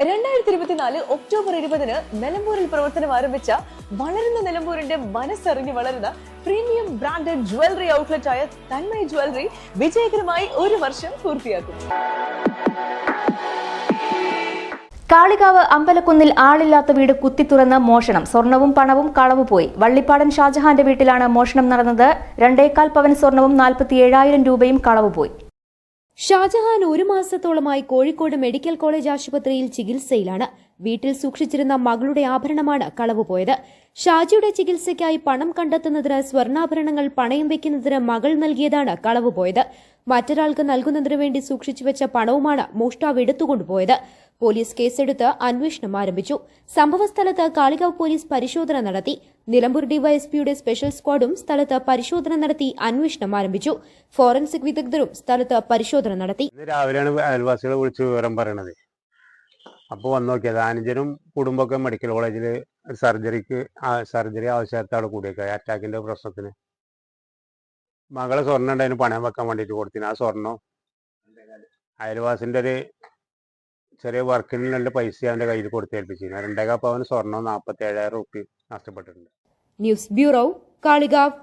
രണ്ടായിരത്തി ഇരുപത്തിനാല് ഒക്ടോബർ ഇരുപതിന് നിലമ്പൂരിൽ പ്രവർത്തനം ആരംഭിച്ച വളരുന്ന നിലമ്പൂരിന്റെ മനസ്സറിഞ്ഞ് വളരുന്ന പ്രീമിയം ബ്രാൻഡഡ് ജ്വല്ലറി ഔട്ട്ലെറ്റ് ആയ തന്മയ ജ്വല്ലറി വിജയകരമായി ഒരു വർഷം പൂർത്തിയാക്കും. കാളികാവ് അമ്പലക്കുന്നിൽ ആളില്ലാത്ത വീട് കുത്തിത്തുറന്ന് മോഷണം. സ്വർണവും പണവും കളവുപോയി വള്ളിപ്പാടൻ ഷാജഹാന്റെ വീട്ടിലാണ് മോഷണം നടന്നത്. രണ്ടേകാൽ പവൻ സ്വർണവും നാൽപ്പത്തി രൂപയും കളവുപോയി ഷാജഹാൻ ഒരു മാസത്തോളമായി കോഴിക്കോട് മെഡിക്കൽ കോളേജ് ആശുപത്രിയിൽ ചികിത്സയിലാണ്. വീട്ടിൽ സൂക്ഷിച്ചിരുന്ന മകളുടെ ആഭരണമാണ് കളവുപോയത്. ഷാജിയുടെ ചികിത്സയ്ക്കായി പണം കണ്ടെത്തുന്നതിന് സ്വർണാഭരണങ്ങൾ പണയം വെക്കുന്നതിന് മകൾ നൽകിയതാണ് കളവുപോയത്. മറ്റൊരാൾക്ക് നൽകുന്നതിനു വേണ്ടി സൂക്ഷിച്ചുവെച്ച പണവുമാണ് മോഷ്ടാവ് എടുത്തുകൊണ്ടുപോയത്. പോലീസ് കേസെടുത്ത് അന്വേഷണം ആരംഭിച്ചു. സംഭവസ്ഥലത്ത് കാളികാവ് പോലീസ് പരിശോധന നടത്തി. നിലമ്പൂർ ഡിവൈഎസ്പിയുടെ സ്പെഷ്യൽ സ്ക്വാഡും സ്ഥലത്ത് പരിശോധന നടത്തി അന്വേഷണം ആരംഭിച്ചു. ഫോറൻസിക് വിദഗ്ധരും സ്ഥലത്ത് പരിശോധന നടത്തി. രാവിലെയാണ് അയൽവാസികളെ വിളിച്ച് വിവരം പറയണത്. അപ്പോൾ വന്നു നോക്കിയത് ആനജനും കുടുംബമൊക്കെ മെഡിക്കൽ കോളേജിൽ സർജറിക്ക് സർജറി ആവശ്യത്താണ് കൂടിയൊക്കെ അറ്റാക്കിന്റെ പ്രശ്നത്തിന്. മകളെ സ്വർണം ഉണ്ടായിരുന്നു പണയം വെക്കാൻ വേണ്ടിയിട്ട് കൊടുത്തിന്. ആ സ്വർണം അയൽവാസിന്റെ ഒരു ചെറിയ വർക്കിന് വർക്കിനുള്ള പൈസ അവന്റെ കയ്യിൽ കൊടുത്തേൽപ്പിച്ചിരുന്നു രണ്ടേകാ അവന് സ്വർണം നാൽപ്പത്തി ഏഴായിരം റുപ്യ നഷ്ടപ്പെട്ടിട്ടുണ്ട്. News bureau Kalikavu.